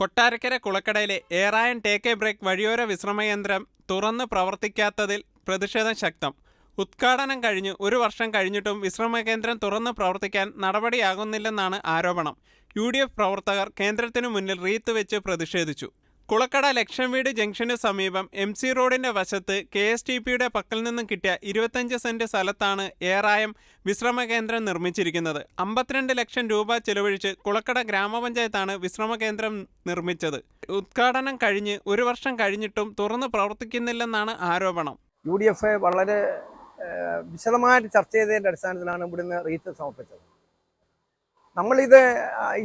കൊട്ടാരക്കര കുളക്കടയിലെ ഏറായൻ take a break വഴിയോര വിശ്രമകേന്ദ്രം തുറന്ന് പ്രവർത്തിക്കാത്തതിൽ പ്രതിഷേധം ശക്തം. ഉദ്ഘാടനം കഴിഞ്ഞ് ഒരു വർഷം കഴിഞ്ഞിട്ടും വിശ്രമകേന്ദ്രം തുറന്ന് പ്രവർത്തിക്കാൻ നടപടിയാകുന്നില്ലെന്നാണ് ആരോപണം. യു ഡി എഫ് പ്രവർത്തകർ കേന്ദ്രത്തിനു മുന്നിൽ റീത്ത് വെച്ച് പ്രതിഷേധിച്ചു. കുളക്കട ലക്ഷം വീട് ജംഗ്ഷന് സമീപം എം സി റോഡിന്റെ വശത്ത് കെ എസ് ടി പിയുടെ പക്കൽ നിന്നും കിട്ടിയ ഇരുപത്തഞ്ച് സെന്റ് സ്ഥലത്താണ് ഏറായം വിശ്രമ കേന്ദ്രം നിർമ്മിച്ചിരിക്കുന്നത്. അമ്പത്തിരണ്ട് ലക്ഷം രൂപ ചെലവഴിച്ച് കുളക്കട ഗ്രാമപഞ്ചായത്താണ് വിശ്രമ കേന്ദ്രം നിർമ്മിച്ചത്. ഉദ്ഘാടനം കഴിഞ്ഞ് ഒരു വർഷം കഴിഞ്ഞിട്ടും തുറന്ന് പ്രവർത്തിക്കുന്നില്ലെന്നാണ് ആരോപണം. യു ഡി എഫ് വളരെ വിശദമായിട്ട് ചർച്ച ചെയ്തതിന്റെ അടിസ്ഥാനത്തിലാണ് ഇവിടുന്ന് റീത്ത് സമർപ്പിച്ചത്. നമ്മളിത്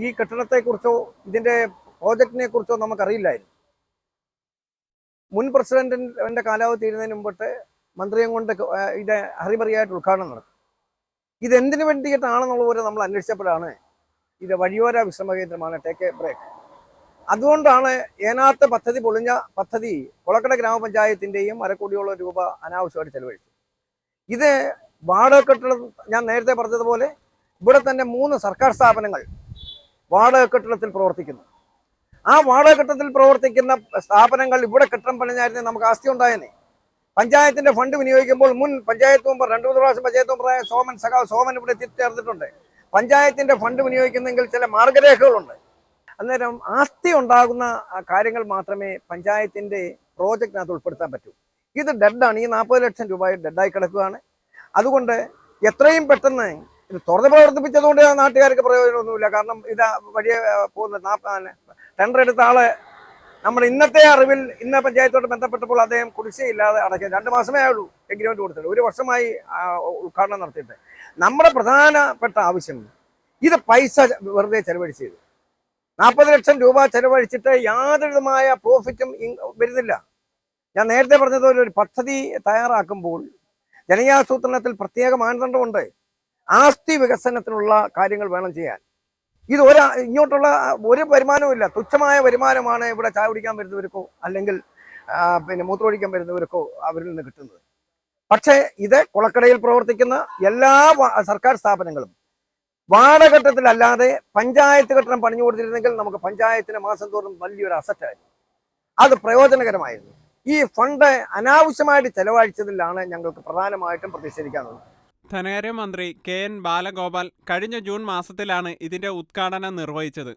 ഈ കെട്ടിടത്തെക്കുറിച്ചോ ഇതിന്റെ പ്രോജക്റ്റിനെ കുറിച്ചോ നമുക്കറിയില്ലായിരുന്നു. മുൻ പ്രസിഡന്റിന്റെ കാലാവധി തീരുന്നതിന് മുമ്പിട്ട് മന്ത്രിയും കൊണ്ട് ഇത് അറിമറിയായിട്ട് ഉദ്ഘാടനം നടക്കും ഇതെന്തിനു വേണ്ടിയിട്ടാണെന്നുള്ള പോലെ നമ്മൾ അന്വേഷിച്ചപ്പോഴാണ് ഇത് വഴിയോര വിശ്രമ കേന്ദ്രമാണ് ടേക്ക് എ ബ്രേക്ക്. അതുകൊണ്ടാണ് ഏനാത്ത പദ്ധതി പൊളിഞ്ഞ പദ്ധതി കുളക്കട ഗ്രാമപഞ്ചായത്തിന്റെയും അരക്കോടിയോളം രൂപ അനാവശ്യമായിട്ട് ചെലവഴിച്ചു. ഇത് വാടക കെട്ടിടം ഞാൻ നേരത്തെ പറഞ്ഞതുപോലെ ഇവിടെ തന്നെ മൂന്ന് സർക്കാർ സ്ഥാപനങ്ങൾ വാടക കെട്ടിടത്തിൽ പ്രവർത്തിക്കുന്നു. ആ വാടകഘട്ടത്തിൽ പ്രവർത്തിക്കുന്ന സ്ഥാപനങ്ങൾ ഇവിടെ കെട്ടിടം പണിഞ്ഞായിരുന്നു നമുക്ക് ആസ്തി ഉണ്ടായേനെ. പഞ്ചായത്തിന്റെ ഫണ്ട് വിനിയോഗിക്കുമ്പോൾ മുൻ പഞ്ചായത്ത് മെമ്പർ രണ്ടു മൂന്ന് പ്രാവശ്യം പഞ്ചായത്ത് മെമ്പറായ സോമൻ സഖാവ് സോമൻ ഇവിടെ എത്തിച്ചേർന്നിട്ടുണ്ട് പഞ്ചായത്തിന്റെ ഫണ്ട് വിനിയോഗിക്കുന്നെങ്കിൽ ചില മാർഗരേഖകളുണ്ട്. അന്നേരം ആസ്തി ഉണ്ടാകുന്ന കാര്യങ്ങൾ മാത്രമേ പഞ്ചായത്തിന്റെ പ്രോജക്റ്റിനകത്ത് ഉൾപ്പെടുത്താൻ പറ്റൂ. ഇത് ഡെഡാണ്. ഈ നാൽപ്പത് ലക്ഷം രൂപ ഡെഡായി കിടക്കുകയാണ്. അതുകൊണ്ട് എത്രയും പെട്ടെന്ന് ഇത് തുറന്ന് പ്രവർത്തിപ്പിച്ചതുകൊണ്ട് നാട്ടുകാർക്ക് പ്രയോജനമൊന്നുമില്ല. കാരണം ഇത് വഴിയെ പോകുന്ന നാപ്പ ടെൻഡർ എടുത്ത ആൾ നമ്മുടെ ഇന്നത്തെ അറിവിൽ ഇന്ന പഞ്ചായത്തോട് ബന്ധപ്പെട്ടപ്പോൾ അദ്ദേഹം കുടിശ്ശയില്ലാതെ അടയ്ക്കാൻ രണ്ട് മാസമേ ആയുള്ളൂ എഗ്രിമെന്റ് കൊടുത്തിട്ട്. ഒരു വർഷമായി ഉദ്ഘാടനം നടത്തിയിട്ട്. നമ്മുടെ പ്രധാനപ്പെട്ട ആവശ്യം ഇത് പൈസ വെറുതെ ചെലവഴിച്ച് ചെയ്തു നാൽപ്പത് ലക്ഷം രൂപ ചെലവഴിച്ചിട്ട് യാതൊരു പ്രോഫിറ്റും വരുന്നില്ല. ഞാൻ നേരത്തെ പറഞ്ഞതുപോലെ ഒരു പദ്ധതി തയ്യാറാക്കുമ്പോൾ ജനകീയാസൂത്രണത്തിൽ പ്രത്യേക മാനദണ്ഡമുണ്ട്. ആസ്തി വികസനത്തിനുള്ള കാര്യങ്ങൾ വേണം ചെയ്യാൻ. ഇത് ഒരാ ഇങ്ങോട്ടുള്ള ഒരു വരുമാനവും തുച്ഛമായ വരുമാനമാണ് ഇവിടെ ചായ കുടിക്കാൻ വരുന്നവർക്കോ അല്ലെങ്കിൽ പിന്നെ മൂത്രമൊഴിക്കാൻ വരുന്നവർക്കോ അവരിൽ നിന്ന് കിട്ടുന്നത്. പക്ഷേ ഇത് കുളക്കടയിൽ പ്രവർത്തിക്കുന്ന എല്ലാ സർക്കാർ സ്ഥാപനങ്ങളും വാടകഘട്ടത്തിലല്ലാതെ പഞ്ചായത്ത് ഘട്ടം പണിഞ്ഞു കൊടുത്തിരുന്നെങ്കിൽ നമുക്ക് പഞ്ചായത്തിന് മാസം തോറും വലിയൊരു അസറ്റായിരുന്നു അത് പ്രയോജനകരമായിരുന്നു. ഈ ഫണ്ട് അനാവശ്യമായിട്ട് ചെലവഴിച്ചതിലാണ് ഞങ്ങൾക്ക് പ്രധാനമായിട്ടും പ്രതിഷേധിക്കാനുള്ളത്. ധനകാര്യമന്ത്രി കെ എൻ ബാലഗോപാൽ കഴിഞ്ഞ ജൂൺ മാസത്തിലാണ് ഇതിന്റെ ഉദ്ഘാടനം നിർവഹിച്ചത്.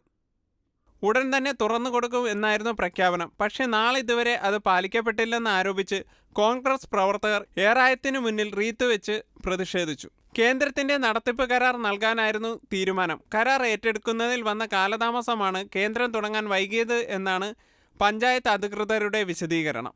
ഉടൻ തന്നെ തുറന്നു കൊടുക്കും എന്നായിരുന്നു പ്രഖ്യാപനം. പക്ഷേ നാളെ ഇതുവരെ അത് പാലിക്കപ്പെട്ടില്ലെന്ന് ആരോപിച്ച് കോൺഗ്രസ് പ്രവർത്തകർ ഏറായത്തിനു മുന്നിൽ റീത്ത് വെച്ച് പ്രതിഷേധിച്ചു. കേന്ദ്രത്തിന്റെ നടത്തിപ്പ് കരാർ നൽകാനായിരുന്നു തീരുമാനം. കരാർ ഏറ്റെടുക്കുന്നതിൽ വന്ന കാലതാമസമാണ് കേന്ദ്രം തുടങ്ങാൻ വൈകിയത് എന്നാണ് പഞ്ചായത്ത് അധികൃതരുടെ വിശദീകരണം.